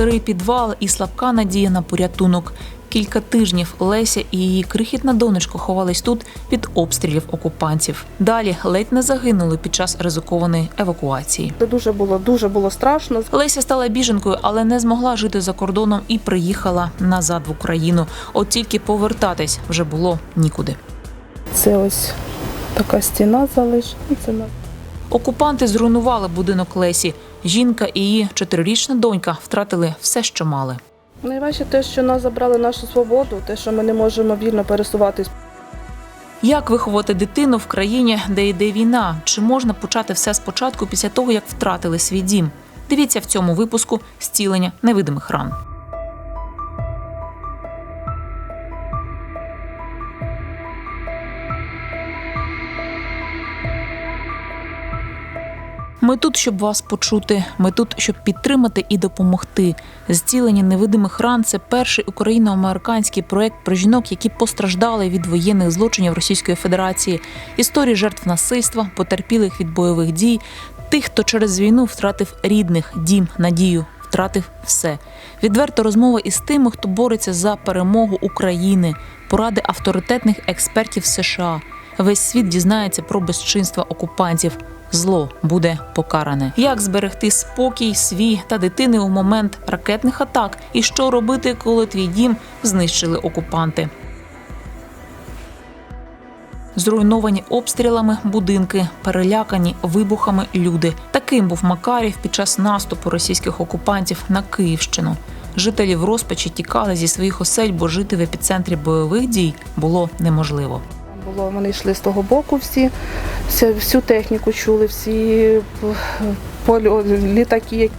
Сирий підвал і слабка надія на порятунок. Кілька тижнів Леся і її крихітна донечка ховались тут під обстрілів окупантів. Далі ледь не загинули під час ризикованої евакуації. Це дуже було дуже було страшно. Леся стала біженкою, але не змогла жити за кордоном і приїхала назад в Україну. От тільки повертатись вже було нікуди. Це ось така стіна на Окупанти зруйнували будинок Лесі. Жінка і її чотирирічна донька втратили все, що мали. найважче те, що нас забрали нашу свободу, те, що ми не можемо вільно пересуватись. Як виховати дитину в країні, де йде війна? Чи можна почати все спочатку після того, як втратили свій дім? Дивіться в цьому випуску зцілення невидимих ран. Ми тут, щоб вас почути. Ми тут, щоб підтримати і допомогти. Зцілення невидимих ран це перший україно-американський проект про жінок, які постраждали від воєнних злочинів Російської Федерації, історії жертв насильства, потерпілих від бойових дій, тих, хто через війну втратив рідних, дім, надію, втратив все. Відверто розмова із тими, хто бореться за перемогу України, поради авторитетних експертів США. Весь світ дізнається про безчинства окупантів. Зло буде покаране. Як зберегти спокій свій та дитини у момент ракетних атак, і що робити, коли твій дім знищили окупанти? Зруйновані обстрілами будинки, перелякані вибухами люди. Таким був Макарів під час наступу російських окупантів на Київщину. Жителі в розпачі тікали зі своїх осель, бо жити в епіцентрі бойових дій було неможливо. Було, вони йшли з того боку всі, всю, всю техніку чули, всі п- польо, літаки.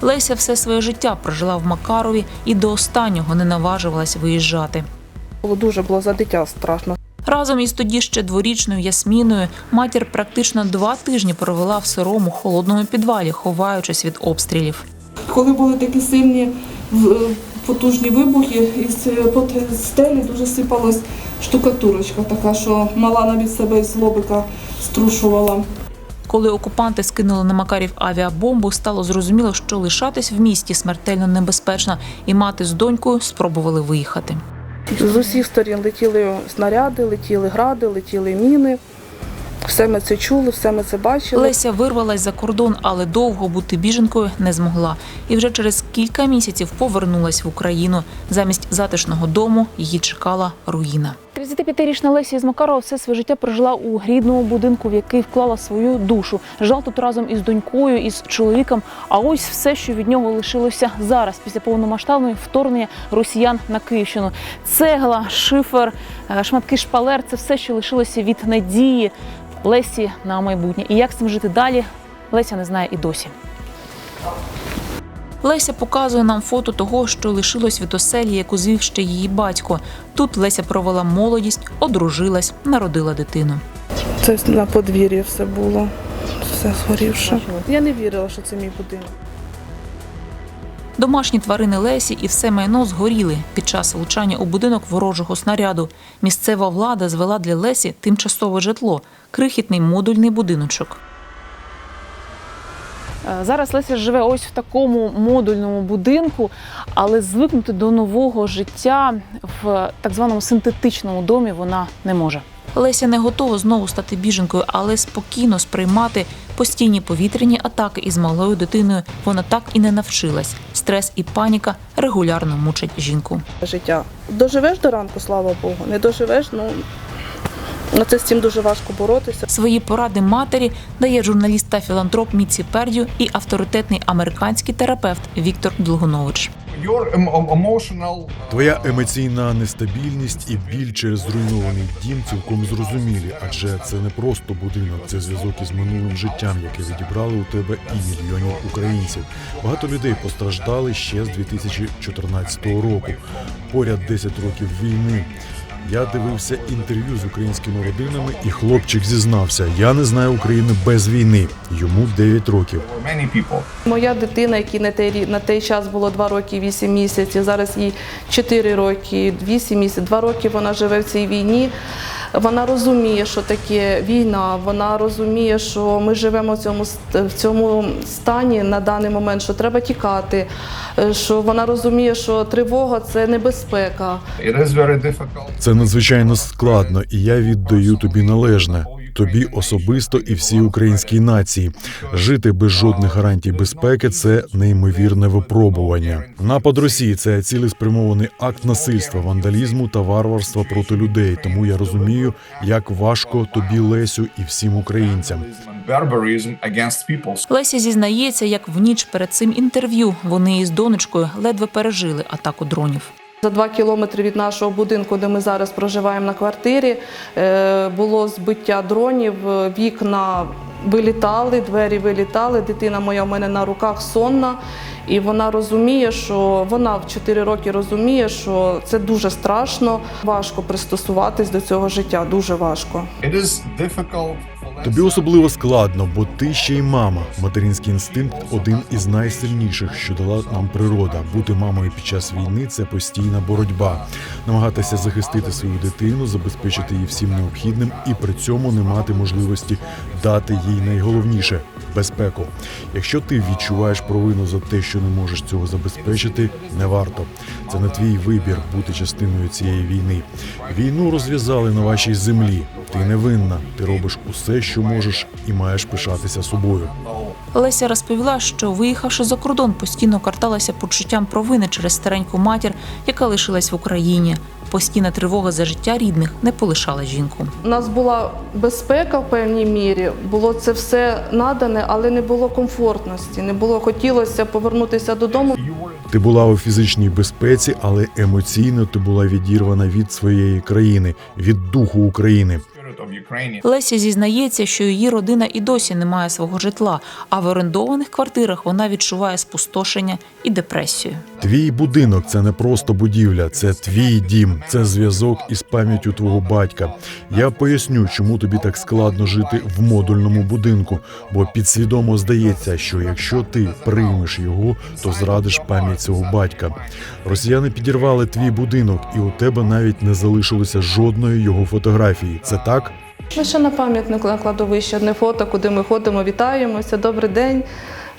Леся все своє життя прожила в Макарові і до останнього не наважувалась виїжджати. Було дуже було за дитя страшно. Разом із тоді ще дворічною Ясміною матір практично два тижні провела в сирому холодному підвалі, ховаючись від обстрілів. Коли були такі сильні в- потужні вибухи, із под стелі дуже сипалась штукатурочка, така, що мала навіть себе з лобика струшувала. Коли окупанти скинули на Макарів авіабомбу, стало зрозуміло, що лишатись в місті смертельно небезпечно, і мати з донькою спробували виїхати. З усіх сторін летіли снаряди, летіли гради, летіли міни. Все ми це чули, все ми це бачили. Леся вирвалась за кордон, але довго бути біженкою не змогла. І вже через кілька місяців повернулась в Україну. Замість затишного дому її чекала руїна. 35-річна Леся із Макарова все своє життя прожила у рідному будинку, в який вклала свою душу. Жила тут разом із донькою, із чоловіком. А ось все, що від нього лишилося зараз, після повномасштабного вторгнення росіян на Київщину. Цегла, шифер, е, шматки шпалер це все, що лишилося від надії Лесі на майбутнє. І як з цим жити далі, Леся не знає і досі. Леся показує нам фото того, що лишилось від оселі, яку звів ще її батько. Тут Леся провела молодість, одружилась, народила дитину. Це на подвір'ї все було, все згорівше. Я не вірила, що це мій будинок. Домашні тварини Лесі і все майно згоріли під час влучання у будинок ворожого снаряду. Місцева влада звела для Лесі тимчасове житло, крихітний модульний будиночок. Е, Зараз Леся живе ось в такому модульному будинку, але звикнути до нового життя в так званому синтетичному домі вона не може. Леся не готова знову стати біженкою, але спокійно сприймати постійні повітряні атаки із малою дитиною вона так і не навчилась. Стрес і паніка регулярно мучать жінку. Життя. Доживеш до ранку, слава Богу. Не доживеш, ну на це з цим дуже важко боротися. Свої поради матері дає журналіст та філантроп Міці Пердю і авторитетний американський терапевт Віктор Долгунович. Emotional Твоя емоційна нестабільність і біль через зруйнований дім цілком зрозумілі, адже це не просто будинок, це зв'язок із минулим життям, яке відібрали у тебе і мільйонів українців. Багато людей постраждали ще з 2014 року. Поряд 10 років війни. Я дивився інтерв'ю з українськими родинами, і хлопчик зізнався: я не знаю України без війни. Йому 9 років. Моя дитина, якій на той, рі- на той час було 2 роки і 8 місяців, зараз їй 4 роки, 8 місяців, 2 роки вона живе в цій війні. Вона розуміє, що таке війна. Вона розуміє, що ми живемо в цьому в цьому стані на даний момент, що треба тікати. е, Що вона розуміє, що тривога це небезпека. Це надзвичайно складно, і я віддаю тобі належне. Тобі особисто і всій українській нації жити без жодних гарантій безпеки це неймовірне випробування. Напад Росії це цілеспрямований акт насильства, вандалізму та варварства проти людей. Тому я розумію, як важко тобі, Лесю, і всім українцям. Леся зізнається, як в ніч перед цим інтерв'ю вони із донечкою ледве пережили атаку дронів. За два кілометри від нашого будинку, де ми зараз проживаємо на квартирі, е, було збиття дронів, е, вікна вилітали, двері вилітали. Дитина моя в мене на руках сонна. І вона розуміє, що вона в 4 роки розуміє, що це дуже страшно, важко пристосуватись до цього життя, дуже важко. It is difficult Тобі особливо складно, бо ти ще й мама. Материнський інстинкт один із найсильніших, що дала нам природа. Бути мамою під час війни це постійна боротьба. Намагатися захистити свою дитину, забезпечити її всім необхідним і при цьому не мати можливості дати їй найголовніше безпеку. Якщо ти відчуваєш провину за те, що не можеш цього забезпечити, не варто. Це не твій вибір бути частиною цієї війни. Війну розв'язали на вашій землі. Ти не винна. Ти робиш усе, що можеш, і маєш пишатися собою. Леся розповіла, що виїхавши за кордон, постійно карталася почуттям провини через стареньку матір, яка лишилась в Україні. Постійна тривога за життя рідних не полишала жінку. У нас була безпека в певній мірі, було це все надане, але не було комфортності. Не було хотілося повернутися додому. Ти була у фізичній безпеці, але емоційно ти була відірвана від своєї країни, від духу України. Леся зізнається, що її родина і досі не має свого житла, а в орендованих квартирах вона відчуває спустошення і депресію. Твій будинок це не просто будівля, це твій дім, це зв'язок із пам'яттю твого батька. Я поясню, чому тобі так складно жити в модульному будинку, бо підсвідомо здається, що якщо ти приймеш його, то зрадиш пам'ять цього батька. Росіяни підірвали твій будинок, і у тебе навіть не залишилося жодної його фотографії. Це так? Лише на пам'ятник на кладовищі одне фото, куди ми ходимо, вітаємося, добрий день.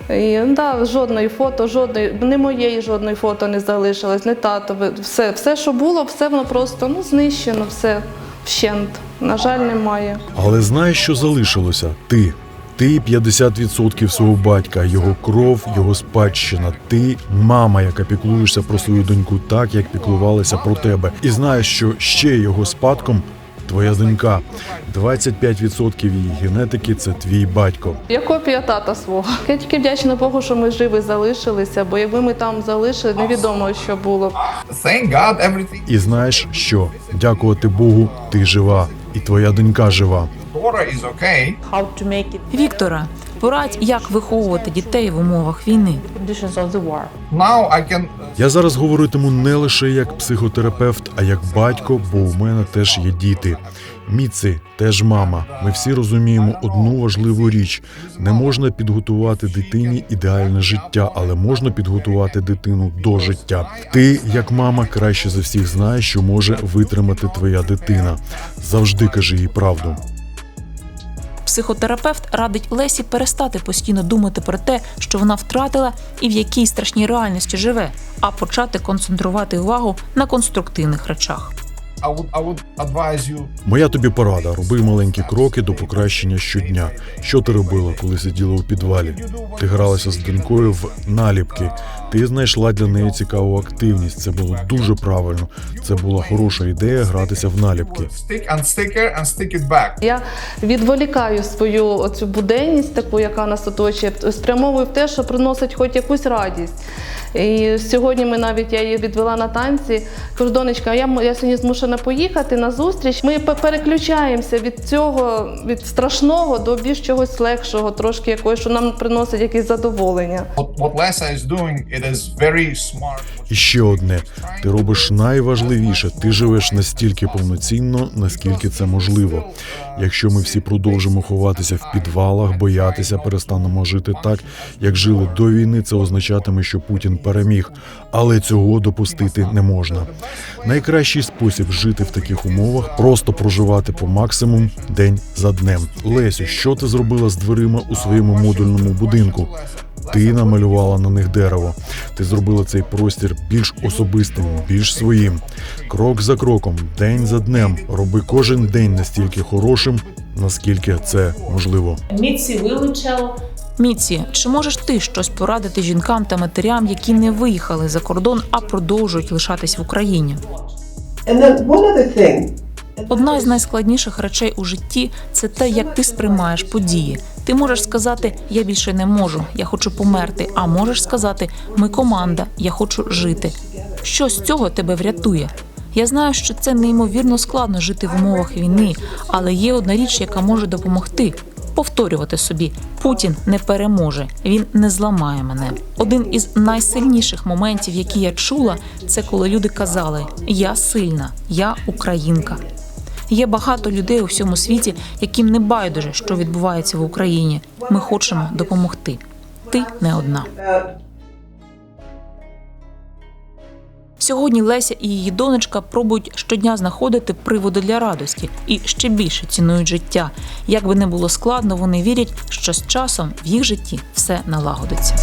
І, да, жодної фото, жодної, не моєї жодної фото не залишилось, не татове. Все, все, що було, все воно просто ну, знищено, все вщент. На жаль, немає. Але знаєш, що залишилося? Ти. Ти 50% свого батька, його кров, його спадщина. Ти мама, яка піклуєшся про свою доньку так, як піклувалася про тебе. І знаєш, що ще його спадком твоя донька. 25% її генетики це твій батько. Я копія тата свого. Я тільки вдячна Богу, що ми живі залишилися, бо якби ми там залишили, невідомо, що було. б. Thank God everything. І знаєш що? Дякувати Богу, ти жива, і твоя донька жива. Віктора, порадь, як виховувати дітей в умовах війни. Я зараз говоритиму не лише як психотерапевт, а як батько, бо у мене теж є діти. Міци теж мама. Ми всі розуміємо одну важливу річ: не можна підготувати дитині ідеальне життя, але можна підготувати дитину до життя. Ти, як мама, краще за всіх знаєш, що може витримати твоя дитина. Завжди кажи їй правду. Психотерапевт радить Лесі перестати постійно думати про те, що вона втратила і в якій страшній реальності живе, а почати концентрувати увагу на конструктивних речах. I would. I would advise you. Моя тобі порада: роби маленькі кроки до покращення щодня. Що ти робила, коли сиділа у підвалі? Ти гралася з донькою в наліпки. Ти знайшла для неї цікаву активність. Це було дуже правильно. Це була хороша ідея гратися в наліпки. Stick and sticker and stick it back. Я відволікаю свою оцю буденність, таку, яка нас оточує, спрямовую в те, що приносить хоч якусь радість. І сьогодні ми навіть я її відвела на танці. Кажу, донечка, я, я сьогодні змушена поїхати на зустріч. Ми пе- переключаємося від цього, від страшного до більш чогось легшого, трошки якогось, що нам приносить якесь задоволення. What, Lessa is doing, it is very smart. І ще одне: ти робиш найважливіше, ти живеш настільки повноцінно, наскільки це можливо. Якщо ми всі продовжимо ховатися в підвалах, боятися, перестанемо жити так, як жили до війни, це означатиме, що Путін переміг. Але цього допустити не можна. Найкращий спосіб жити в таких умовах просто проживати по максимум день за днем. Лесю, що ти зробила з дверима у своєму модульному будинку? Ти намалювала на них дерево. Ти зробила цей простір більш особистим, більш своїм. Крок за кроком, день за днем. Роби кожен день настільки хорошим, наскільки це можливо. Міці вилучав Міці, чи можеш ти щось порадити жінкам та матерям, які не виїхали за кордон, а продовжують лишатись в Україні? Одна із найскладніших речей у житті це те, як ти сприймаєш події. Ти можеш сказати Я більше не можу, я хочу померти. А можеш сказати Ми команда, я хочу жити. Що з цього тебе врятує? Я знаю, що це неймовірно складно жити в умовах війни, але є одна річ, яка може допомогти. Повторювати собі, Путін не переможе, він не зламає мене. Один із найсильніших моментів, які я чула, це коли люди казали: Я сильна, я українка. Є багато людей у всьому світі, яким не байдуже, що відбувається в Україні. Ми хочемо допомогти. Ти не одна. Сьогодні Леся і її донечка пробують щодня знаходити приводи для радості і ще більше цінують життя. Як би не було складно, вони вірять, що з часом в їх житті все налагодиться.